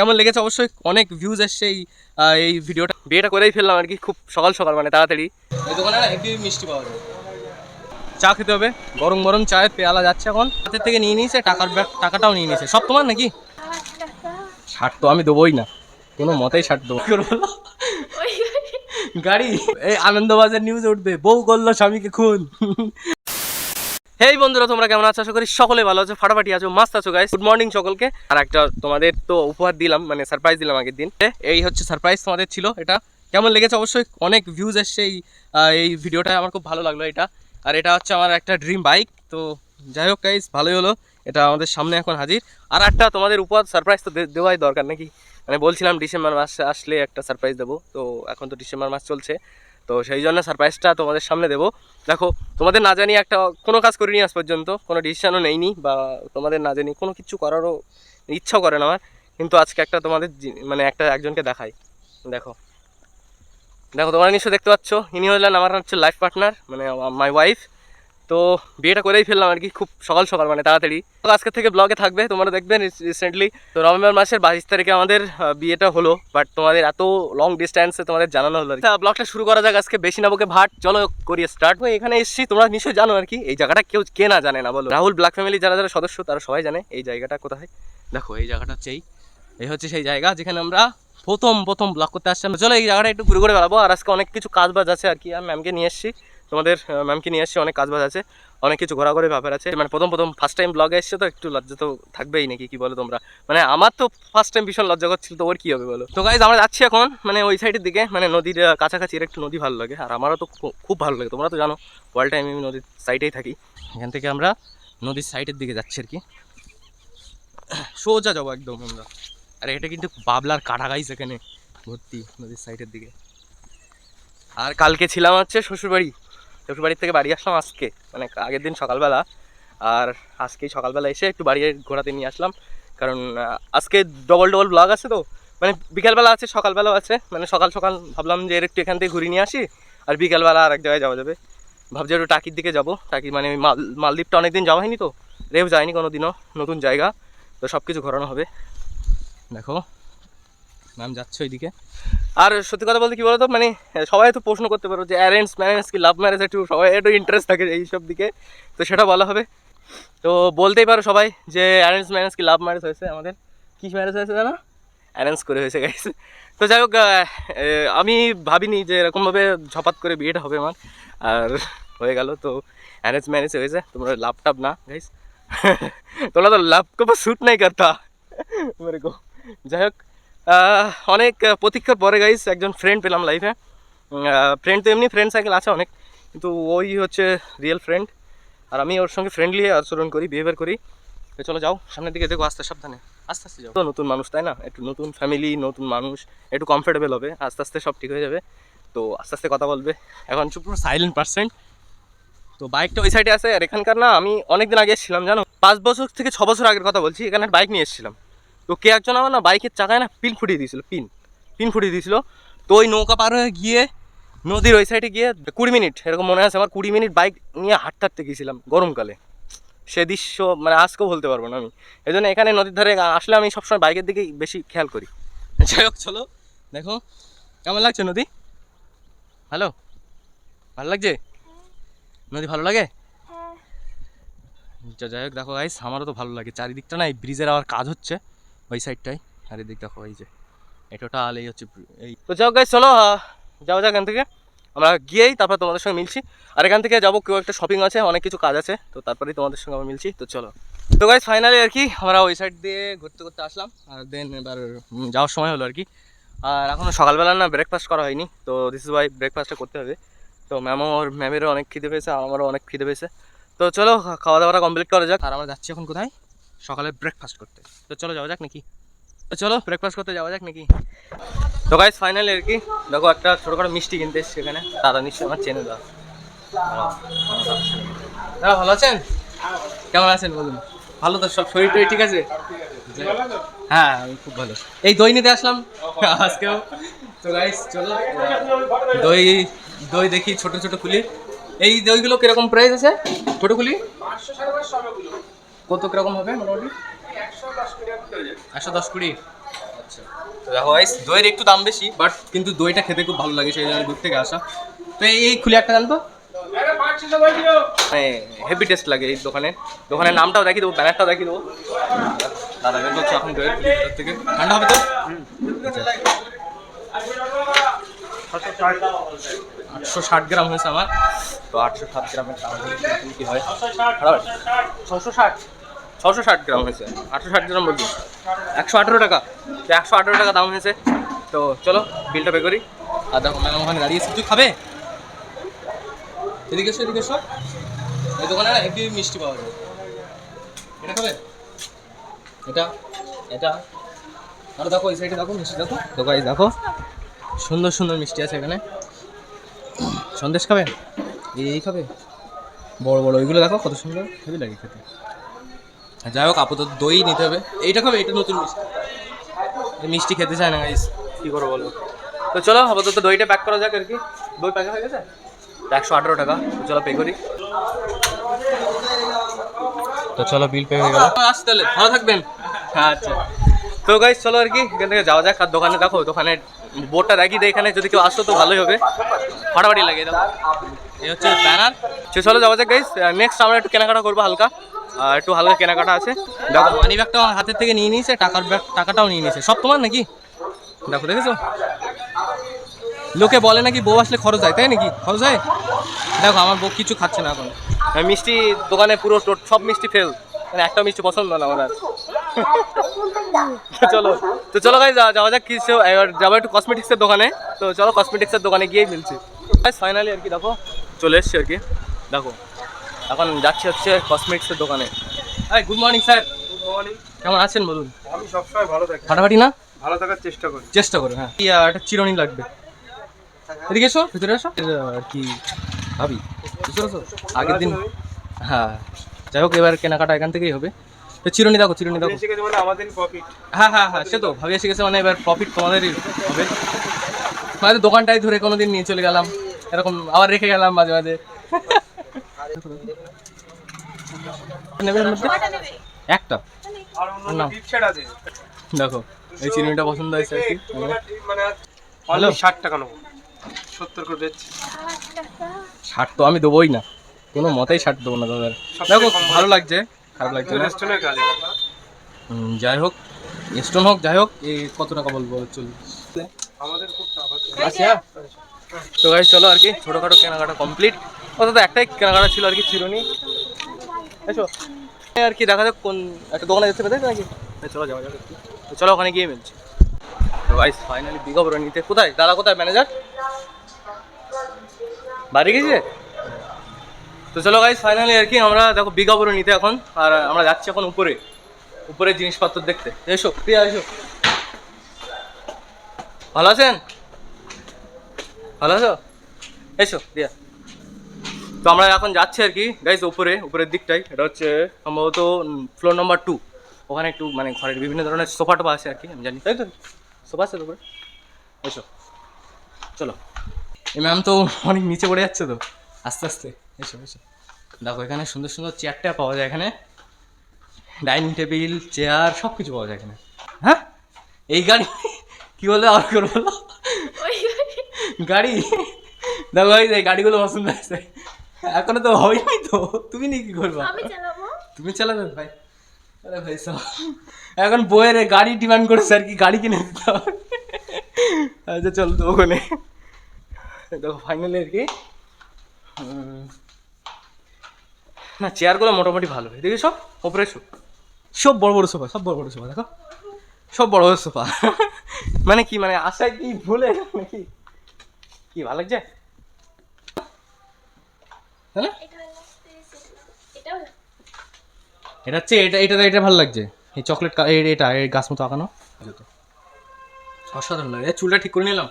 কেমন লেগেছে? অবশ্যই অনেক ভিউজ এসছে এই এই ভিডিওটা বিয়েটা করেই ফেললাম আর কি খুব সকাল সকাল মানে তাড়াতাড়ি। এই দোকানে হেভি মিষ্টি পাওয়া যায়। চা খেতে হবে। গরম গরম চায়ের পেয়ালা যাচ্ছে এখন। হাতের থেকে নিয়ে নিয়েছে টাকার ব্যাগ টাকাটাও নিয়ে নিয়েছে। সব তোমার নাকি? ছাড় তো আমি দেবোই না। কোনো মতেই ছাড় দেবো? গাড়ি। এই আনন্দবাজার নিউজ উঠবে। বউ করল স্বামীকে খুন। হেই বন্ধুরা, তোমরা কেমন আছো? আশা করি সকলে ভালো আছো। ফাটাফাটি আছো, মাস্ত আছো গাইস গুড মর্নিং সকলকে। আর একটা তোমাদের তো উপহার দিলাম মানে সারপ্রাইজ দিলাম আগের দিন। এই হচ্ছে সারপ্রাইজ তোমাদের ছিল এটা। কেমন লেগেছে? অবশ্যই অনেক ভিউজ এসছে এই এই ভিডিওটা আমার খুব ভালো লাগল এটা। আর এটা হচ্ছে আমার একটা ড্রিম বাইক তো যাই হোক গাইস ভালোই হলো। এটা আমাদের সামনে এখন হাজির। আর একটা তোমাদের উপহার সারপ্রাইজ তো দেওয়াই দরকার নাকি? মানে বলছিলাম ডিসেম্বর মাস আসলে একটা সারপ্রাইজ দেবো। তো এখন তো ডিসেম্বর মাস চলছে। তো সেই জন্য সারপ্রাইজটা তোমাদের সামনে দেবো। দেখো, তোমাদের না জানি একটা কোনো কাজ করিনি আজ পর্যন্ত, কোনো ডিসিশানও নেইনি বা তোমাদের না জানি কোনো কিছু করারও ইচ্ছাও করে না আমার। কিন্তু আজকে একটা তোমাদের মানে একটা একজনকে দেখাই। দেখো। দেখো, তোমরা নিশ্চয় দেখতে পাচ্ছ, ইনি হলেন আমার হচ্ছে লাইফ পার্টনার মানে মাই ওয়াইফ তো বিয়েটা করেই ফেললাম আর কি, খুব সকাল সকাল মানে তাড়াতাড়ি। তো আজকে থেকে ব্লগে থাকবে, তোমরা দেখবে রিসেন্টলি তো নভেম্বর মাসের বাইশ তারিখে আমাদের বিয়েটা হলো বাট তোমাদের এত লং ডিস্টেন্সে তোমাদের জানানো হলো ব্লগটা শুরু করা যাক, আজকে বেশি নাবকে ভাট, চলো করি স্টার্ট হয়ে এখানে এসেছি, তোমরা নিশ্চয়ই জানো আর কি, এই জায়গাটা কেউ কে না জানে না বলো। রাহুল ব্ল্যাক ফ্যামিলি যারা যারা সদস্য, তারা সবাই জানে এই জায়গাটা কোথায়। দেখো, এই জায়গাটা হচ্ছে এই এই হচ্ছে সেই জায়গা যেখানে আমরা প্রথম প্রথম ব্লগ করতে আসছিলাম। চলো এই জায়গাটা একটু ঘুরে ঘুরে বেড়াবো, আর আজকে অনেক কিছু কাজ বাজ আছে আর কি, আর ম্যামকে নিয়ে এসেছি। তোমাদের ম্যামকে নিয়ে এসেছি অনেক কাজ বাজ আছে, অনেক কিছু ঘোরাঘুরি ব্যাপার আছে। মানে প্রথম প্রথম ফার্স্ট টাইম ব্লগে এসছে তো, একটু লজ্জা তো থাকবেই নাকি, কি বলো তোমরা? মানে আমার তো ফার্স্ট টাইম ভীষণ লজ্জা করছিল, তো ওর কি হবে বলো? তো গাইজ আমরা যাচ্ছি এখন মানে ওই সাইডের দিকে মানে নদীর কাছাকাছি, এর একটু নদী ভালো লাগে, আর আমারও তো খুব ভালো লাগে, তোমরা তো জানো অল টাইম আমি নদীর সাইডেই থাকি। এখান থেকে আমরা নদীর সাইডের দিকে যাচ্ছি আর কি। সোজা যাব একদম আমরা। আর এটা কিন্তু বাবলার কাটা গাইস এখানে, ভর্তি নদীর সাইডের দিকে। আর কালকে ছিলাম হচ্ছে শ্বশুরবাড়ি শ্বশুরবাড়ির থেকে বাড়ি আসলাম আজকে মানে আগের দিন সকালবেলা। আর আজকেই সকালবেলা এসে একটু বাড়ি ঘোরাতে নিয়ে আসলাম। কারণ আজকে ডবল ডবল ব্লগ আছে তো। মানে বিকালবেলা আছে, সকালবেলাও আছে। মানে সকাল সকাল ভাবলাম যে একটু এখান থেকে ঘুরিয়ে নিয়ে আসি, আর বিকালবেলা আর এক জায়গায় যাওয়া যাবে। ভাবছি একটু টাকির দিকে যাব। টাকি মানে মাল, মালদ্বীপটা অনেকদিন যাওয়া হয়নি তো। রেও যায়নি কোনো দিনও নতুন জায়গা। তো সব কিছু ঘোরানো হবে। দেখো। ম্যাম যাচ্ছে ওইদিকে আর সত্যি কথা বলতে কি বলতো মানে সবাই তো প্রশ্ন করতে পারো যে অ্যারেঞ্জ ম্যারেঞ্জ কি লাভ ম্যারেজ একটু, সবাই একটু ইন্টারেস্ট থাকে এইসব দিকে। তো সেটা বলা হবে। তো বলতেই পারো সবাই যে অ্যারেঞ্জ ম্যারেজ কি লাভ ম্যারেজ হয়েছে আমাদের। কি ম্যারেজ হয়েছে জানো? অ্যারেঞ্জ করে হয়েছে গাইস তো যাই হোক আমি ভাবিনি যে এরকমভাবে ঝপাত করে বিয়েটা হবে আমার। আর হয়ে গেল, তো অ্যারেঞ্জ ম্যারেজ হয়েছে। তোমরা লাভ টাভ না গাইস তোমরা তো লাভ কো শ্যুট নাই করতা মেরে যাই হোক অনেক প্রতীক্ষার পরে গাইস একজন ফ্রেন্ড পেলাম লাইফে ফ্রেন্ড তো এমনি ফ্রেন্ড সাইকেল আছে অনেক, কিন্তু ওই হচ্ছে রিয়েল ফ্রেন্ড আর আমি ওর সঙ্গে ফ্রেন্ডলি আচরণ করি বিহেভিয়ার করি। তো চলো যাও, সামনের দিকে দেখো, আস্তে, সাবধানে। আস্তে আস্তে যাও। তো নতুন মানুষ, তাই না? একটু নতুন ফ্যামিলি নতুন মানুষ, একটু কমফোর্টেবল হবে। আস্তে আস্তে সব ঠিক হয়ে যাবে। তো আস্তে আস্তে কথা বলবে। এখন পুরো সাইলেন্ট পার্সেন্ট তো বাইকটা ওই সাইডে আছে। আর এখানকার না, আমি অনেকদিন আগে এসেছিলাম, জানো? পাঁচ বছর থেকে ছ বছর আগের কথা বলছি, এখানে বাইক নিয়ে এসেছিলাম। তো কে একজন আমার না বাইকের চাকায় না পিন ফুটিয়ে দিয়েছিল পিন পিন ফুটিয়ে দিয়েছিল। তো ওই নৌকা পার হয়ে গিয়ে নদীর ওই সাইডে গিয়ে কুড়ি মিনিট এরকম মনে আছে আমার কুড়ি মিনিট বাইক নিয়ে হাঁটতে হাঁটতে গিয়েছিলাম গরমকালে। সে দৃশ্য মানে আজকেও বলতে পারব না আমি। এই জন্য এখানে নদীর ধারে আসলে আমি সবসময় বাইকের দিকেই বেশি খেয়াল করি। যাই হোক চলো দেখো কেমন লাগছে নদী? হ্যালো ভালো লাগছে? নদী ভালো লাগে? যা যাই হোক দেখো গাইস আমারও তো ভালো লাগে। চারিদিকটা না এই ব্রিজের আবার কাজ হচ্ছে। ওই সাইডটাই আর এদিক দেখো, এই যে। এটোটা আল এই হচ্ছে এই তো যাও গাইস চলো যাওয়া যাক এখান থেকে। আমরা গিয়েই তারপর তোমাদের সঙ্গে মিলছি। আর এখান থেকে যাব, কেউ একটা শপিং আছে, অনেক কিছু কাজ আছে, তো তারপরেই তোমাদের সঙ্গে আমরা মিলছি। তো চলো। তো গাইস ফাইনালি আর কি, আমরা ওই সাইড দিয়ে ঘুরতে ঘুরতে আসলাম। আর দেন এবার যাওয়ার সময় হলো আর কি। আর এখনও সকালবেলা না ব্রেকফাস্ট করা হয়নি, তো দিস ওয়াই ব্রেকফাস্টটা করতে হবে। তো ম্যামও ওর ম্যামেরও অনেক খিদে পেয়েছে, আমারও অনেক খিদে পেয়েছে। তো চলো খাওয়া দাওয়াটা কমপ্লিট করা যাক। আর আমরা যাচ্ছি এখন কোথায়? সকালে ব্রেকফাস্ট করতে। তো চলো যাওয়া যাক নাকি? তো চলো। ব্রেকফাস্ট করতে যাওয়া যাক নাকি? তো গাইস ফাইনালি আর কি দেখো একটা ছোটো করে মিষ্টি কিনতে এসছি এখানে। দাদা নিশ্চয়ই আমার চেনে দাদা দাদা ভালো আছেন? কেমন আছেন বলুন? ভালো তো সব শরীর টরীর ঠিক আছে? হ্যাঁ আমি খুব ভালো। এই দই নিতে আসলাম। আজকেও। তো গাইস চলো দই দই দেখি ছোট ছোট কুলি। এই দইগুলো কীরকম প্রাইস আছে? ছোট কুলি? কত কীরকম হবে মোটামুটি? একশো দশ কুড়ি। আচ্ছা। তো দেখো গাইস দইয়ের একটু দাম বেশি বাট কিন্তু দইটা খেতে খুব ভালো লাগে, সেই জন্য দূর থেকে আসা। তো এই খুলে একটা জানতো? হেভি টেস্ট লাগে এই দোকানে। দোকানের নামটাও দেখি দেবো ব্যানারটাও দেখি দেবো। দাদা বের করছ এখন দইয়ের থেকে। ঠান্ডা হবে তো? আটশো ষাট গ্রাম হয়েছে আমার। তো আটশো ষাট গ্রামের দাম কি হয়? ছশো ষাট। ছশো ষাট গ্রাম হয়েছে। আটশো ষাট গ্রাম বলছি। একশো আঠেরো টাকা। তো একশো আঠেরো টাকা দাম হয়েছে। তো চলো, বিলটা পে করি। আর দেখো, ম্যাডাম ওখানে দাঁড়িয়েছে তুই খাবে? এদিকে এসো এদিকে এসো। এই দোকানে না হেভি মিষ্টি পাওয়া যায়। এটা খাবে? এটা এটা। আর দেখো, এই সাইডে দেখো মিষ্টি, দেখো। দেখো, এই দেখো। সুন্দর সুন্দর মিষ্টি আছে এখানে। সন্দেশ খাবে? এই খাবে? বড় বড়, ওইগুলো দেখো কত সুন্দর। হেভি লাগে খেতে। যাই হোক আপাতত দই নিতে হবে। এইটা খাবে? এটা নতুন মিষ্টি। মিষ্টি খেতে চায় না গাইস কী করব বলো? তো চলো আপাতত দইটা প্যাক করা যাক আর কি। দই প্যাক হয়ে গেছে? একশো আঠেরো টাকা। তো চলো পে করি। তো চলো বিল পে হয়ে গেল। আসতে তাহলে। ভালো থাকবেন। আচ্ছা। তো গাইস চলো আর কি। এখান থেকে যাওয়া যাক। আর দোকানে দেখো দোকানে বোর্ডটা রাখি দেয় এখানে যদি কেউ আসতো তো ভালোই হবে। ফাটাফাটি লাগে দেখো এই হচ্ছে ব্যানার চলো যাওয়া যাক গাইস নেক্সট আমরা একটু কেনাকাটা করব হালকা। একটু হালকা কেনাকাটা আছে। দেখো মানি ব্যাগটা হাতের থেকে নিয়ে নিয়েছে টাকার ব্যাগ টাকাটাও নিয়ে নিয়েছে। সব তোমার নাকি? দেখো দেখেছ? লোকে বলে নাকি বউ আসলে খরচ হয় তাই নাকি? খরচ হয়? দেখো আমার বউ কিছু খাচ্ছে না এখন। আমি মিষ্টি দোকানে পুরো সব মিষ্টি ফেল। মানে একটা মিষ্টি পছন্দ না আমার আর। চলো তো চলো গাই যাওয়া যাক কিছু এবার যাব একটু কসমেটিক্সের দোকানে। তো চলো কসমেটিক্সের দোকানে গিয়েই মিলছি। ফাইনালি আর কি দেখো চলে এসছি আর কি। দেখো এখন যাচ্ছি হচ্ছে কসমেটিক্সের দোকানে। Hi good morning sir good morning কেমন আছেন বলুন? আমি সবসময় ভালো থাকি। ফাটাফাটি না? ভালো থাকার চেষ্টা করি। চেষ্টা করো হ্যাঁ। একটা চিরনি লাগবে। এদিকে এসো ভিতরে এসো। আর কি ভাবি। বুঝতে পারছ আগের দিন হ্যাঁ। যাই হোক এবার কেনাকাটা এখান থেকেই হবে। তো চিরুনি দেখো চিরুনি দেখো। মানে হ্যাঁ হ্যাঁ হ্যাঁ সে তো। ভাবি এসে গেছে মানে এবার প্রফিট তোমাদেরই হবে। মানে দোকানটাই ধরে কোনোদিন নিয়ে চলে গেলাম। এরকম আবার রেখে গেলাম মাঝে মাঝে? একটা। দেখো এই চিরুনিটা পছন্দ হয়েছে আর কি। মানে ষাট টাকা নেব। সত্তর করে দিচ্ছি। শার্ট তো আমি দেবোই না। কোনো মতেই শার্ট দেবো না দাদার দেখো ভালো লাগছে খারাপ লাগছে না? যাই হোক স্টোন হোক যাই হোক এই কত টাকা বলব চলুন আমাদের খুব টাকা তো গাইজ চলো আর কি, ছোটোখাটো কেনাকাটা কমপ্লিট অর্থাৎ একটাই কেনাকাটা ছিল আর কি চিরুনি আর কি, দেখা যাক কোন একটা দোকানে যেতে পেতে নাকি? চলো যাওয়া। তো চলো ওখানে গিয়ে মিলছে। তো গাইজ ফাইনালি বিজ্ঞাপন নিতে। কোথায়? দাদা কোথায়? ম্যানেজার বাড়ি গেছে? তো চলো গাইজ ফাইনালি আর কি, আমরা দেখো বিজ্ঞাপন নিতে এখন। আর আমরা যাচ্ছি এখন উপরে। উপরে জিনিসপত্র দেখতে। এসো প্রিয়া এসো ভালো আছেন? ভালো আছো? এসো, দিয়া। তো আমরা এখন যাচ্ছি আর কি গাইজ উপরে, উপরের দিকটাই। এটা হচ্ছে সম্ভবত ফ্লোর নাম্বার টু ওখানে একটু মানে ঘরের বিভিন্ন ধরনের সোফা টোফা আছে আর কি, আমি জানি। তাই তো, সোফা আছে উপরে। এসো। চলো। এই ম্যাম তো অনেক নিচে পড়ে যাচ্ছে তো। আস্তে আস্তে। এসো এসো। দেখো, এখানে সুন্দর সুন্দর চেয়ারটা পাওয়া যায় এখানে। ডাইনিং টেবিল চেয়ার সব কিছু পাওয়া যায় এখানে। হ্যাঁ? এই গাড়ি, কী বললে আর করব? গাড়ি? দেখো এই গাড়িগুলো পছন্দ আছে এখনও তো হয়নি তো। তুমি নি কি করবা? তুমি চালাবে? ভাই আরে ভাই সব। এখন বইয়ের গাড়ি ডিমান্ড করেছে আর কি গাড়ি কিনে দিতে হবে। আচ্ছা চল তো ওখানে। দেখো ফাইনালি আর কি। না চেয়ারগুলো মোটামুটি ভালো। এদিকে সব ওপরে সব। সব বড় বড় সোফা সব বড় বড় সোফা দেখো। সব বড় বড় সোফা। মানে কি মানে আশায় কি ভুলে নাকি? কি, ভালো লাগছে? এটা হচ্ছে, এটা এটা এটা ভালো লাগছে। এই চকলেট এটা, এই গাছ মতো আঁকানো। অসাধারণ লাগে। চুলটা ঠিক করে নিলাম।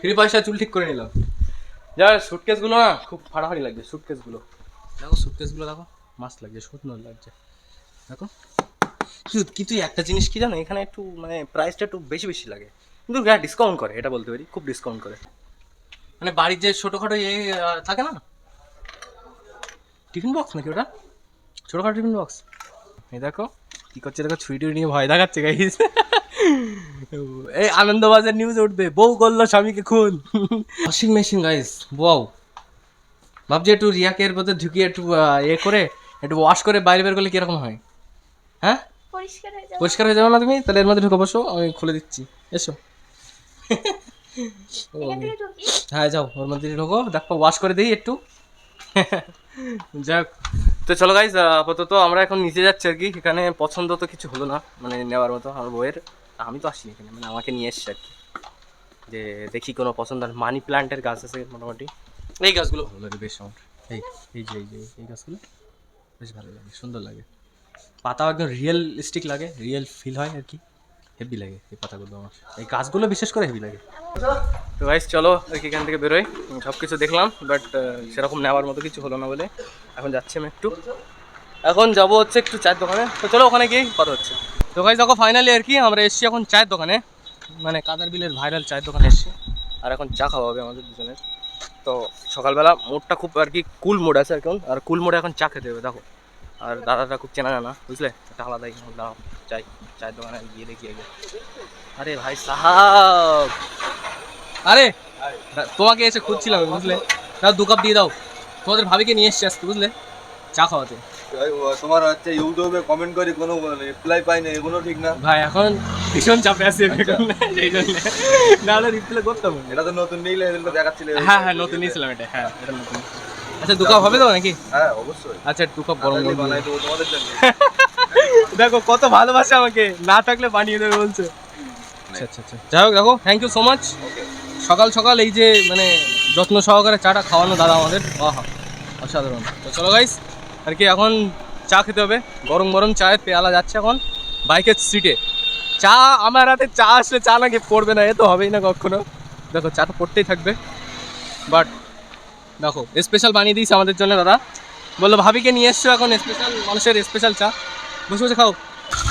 ফ্রি পয়সা চুল ঠিক করে নিলাম। যা সুটকেসগুলো না খুব ফাড়াফাড়ি লাগছে সুটকেসগুলো দেখো সুটকেসগুলো দেখো মাস্ত লাগছে, সুন্দর লাগছে। দেখো। কিন্তু কিন্তু একটা জিনিস কি জানো, এখানে একটু মানে প্রাইসটা একটু বেশি বেশি লাগে। কিন্তু হ্যাঁ ডিসকাউন্ট করে, এটা বলতে পারি, খুব ডিসকাউন্ট করে। মানে বাড়ির যে ছোটোখাটো ইয়ে থাকে না? টিফিন বক্স নাকি ওটা? ছোটোখাটো টিফিন বক্স। এই দেখো কি করছে দেখো ছুরি টুরি নিয়ে ভয় দেখাচ্ছে গাইস এই আনন্দবাজার নিউজ উঠবে। বউ করল স্বামীকে খুন। ওয়াশিং মেশিন গাইস বউ ভাবছি একটু রিয়াকে এর মধ্যে ঢুকিয়ে একটু ইয়ে করে একটু ওয়াশ করে বাইরে বের করলে কীরকম হয়? হ্যাঁ? পরিষ্কার হয়ে যাবে না তুমি? তাহলে এর মধ্যে ঢুকে বসো আমি খুলে দিচ্ছি। এসো। হ্যাঁ যাও ওর মধ্যে ঢোকো। দেখো ওয়াশ করে দিই একটু। যাক তো চলো গাইজ আপাতত আমরা এখন নিচে যাচ্ছি আর কি। এখানে পছন্দ তো কিছু হলো না মানে নেওয়ার মতো আমার বইয়ের আমি তো আসিনি এখানে মানে আমাকে নিয়ে এসছে আর কি। যে দেখি কোনো পছন্দ আর মানি প্ল্যান্টের গাছ আছে মোটামুটি। এই গাছগুলো। ভালো লাগে বেশ আমার। এই এই যে এই যে এই গাছগুলো। বেশ ভালো লাগে সুন্দর লাগে। পাতাও একদম রিয়েলিস্টিক লাগে রিয়েল ফিল হয় আর কি। হেভি লাগে এই পাতাগুলো আমার। এই গাছগুলো বিশেষ করে হেভি লাগে। তো গাইস চলো এখান থেকে বেরোই। সব কিছু দেখলাম বাট সেরকম নেওয়ার মতো কিছু হলো না বলে। এখন যাচ্ছি আমি একটু। এখন যাব হচ্ছে একটু চায়ের দোকানে। তো চলো, ওখানে গিয়েই কথা হচ্ছে। তো গাইস দেখো ফাইনালি আর কি, আমরা এসেছি এখন চায়ের দোকানে। মানে কাদার বিলের ভাইরাল চায়ের দোকানে এসেছি। আর এখন চা খাওয়া হবে আমাদের দুজনের। তো সকালবেলা মোডটা খুব আর কি কুল মোড আছে এখন। আর কুল মোডে এখন চা খেতে হবে, দেখো। আর দাদাটা খুব চেনা জানা বুঝলে? একটা আলাদাই দাঁড়াও চাই চায়ের দোকানে গিয়ে দেখি আগে। আরে ভাই সাহাব! আরে তোমাকে এসে খুঁজছিলাম বুঝলে? দাও দু কাপ দিয়ে দাও। তোমাদের ভাবিকে নিয়ে এসছি আজকে বুঝলে? চা খাওয়াতে। তোমার হচ্ছে ইউটিউবে কমেন্ট করি কোনো রিপ্লাই পাই না এগুলো ঠিক না। ভাই এখন ভীষণ চাপে আছি সেই জন্য। নাহলে রিপ্লাই করতাম। এটা তো নতুন নিলে এগুলো দেখাচ্ছিলে। হ্যাঁ হ্যাঁ নতুন নিয়েছিলাম এটা হ্যাঁ এটা নতুন। আচ্ছা দু কাপ হবে তো নাকি? হ্যাঁ অবশ্যই। আচ্ছা দু কাপ গরম গরম বানাই দেবো তোমাদের জন্য। দেখো কত ভালোবাসে আমাকে। না থাকলে বানিয়ে দেবে বলছে। আচ্ছা আচ্ছা আচ্ছা। যাই হোক দেখো থ্যাংক ইউ সো মাচ সকাল সকাল এই যে মানে যত্ন সহকারে চাটা খাওয়ানো দাদা আমাদের। আহা অসাধারণ। তো চলো গাইস আর কি এখন চা খেতে হবে। গরম গরম চায়ের পেয়ালা যাচ্ছে এখন বাইকের সিটে। চা আমার হাতে চা আসলে চা নাকি পড়বে না এ তো হবেই না কখনো। দেখো চাটা পড়তেই থাকবে। বাট দেখো স্পেশাল বানিয়ে দিয়েছে আমাদের জন্য দাদা। বলল, ভাবিকে নিয়ে এসছো এখন স্পেশাল মানুষের স্পেশাল চা। বসে বসে খাও।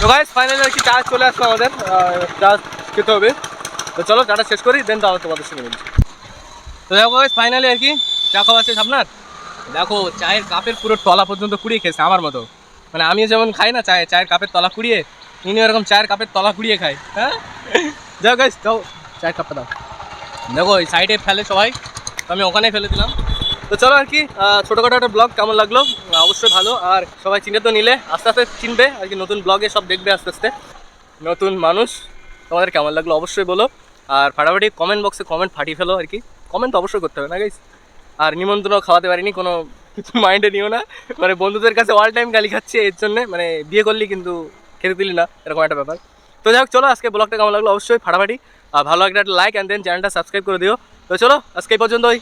তো গাইস ফাইনালি আর কি চা চলে আসলো আমাদের। চা খেতে হবে। তো চলো, চাটা শেষ করি দেন তো আবার তোমাদের সঙ্গে বলছি। তো দেখো গাইস ফাইনালি আর কি চা খাওয়া শেষ আপনার? দেখো, চায়ের কাপের পুরো তলা পর্যন্ত কুড়িয়ে খেয়েছে আমার মতো। মানে আমি যেমন খাই না, চায়ে, চায়ের কাপের তলা কুড়িয়ে ইনি এরকম চায়ের কাপের তলা কুড়িয়ে খায় হ্যাঁ? যাও গাইস যাও, চায়ের কাপটা দাও। দেখো ওই সাইডে ফেলে সবাই। আমি ওখানে ফেলে দিলাম। তো চলো আর কি ছোটোখাটো একটা ব্লগ কেমন লাগল? অবশ্যই ভালো। আর সবাই চিনে তো নিলে, আস্তে আস্তে চিনবে আর কি নতুন ব্লগে সব দেখবে আস্তে আস্তে। নতুন মানুষ, তোমাদের কেমন লাগল অবশ্যই বলো। আর ফাটাফাটি কমেন্ট বক্সে কমেন্ট ফাটিয়ে ফেলো আর কি। কমেন্ট তো অবশ্যই করতে হবে না গাইস আর নিমন্ত্রণ খাওয়াতে পারিনি, কোনো কিছু মাইন্ডে নিও না। মানে বন্ধুদের কাছে অল টাইম গালি খাচ্ছে এর জন্যে মানে বিয়ে করলি কিন্তু খেতে দিলি না, এরকম একটা ব্যাপার। তো যাই হোক, চলো আজকে ব্লগটা কেমন লাগল অবশ্যই ফাটাফাটি। আর ভালো একটা লাইক অ্যান্ড দেন চ্যানেলটা সাবস্ক্রাইব করে দিও। তো চলো, আজকে এই পর্যন্তই।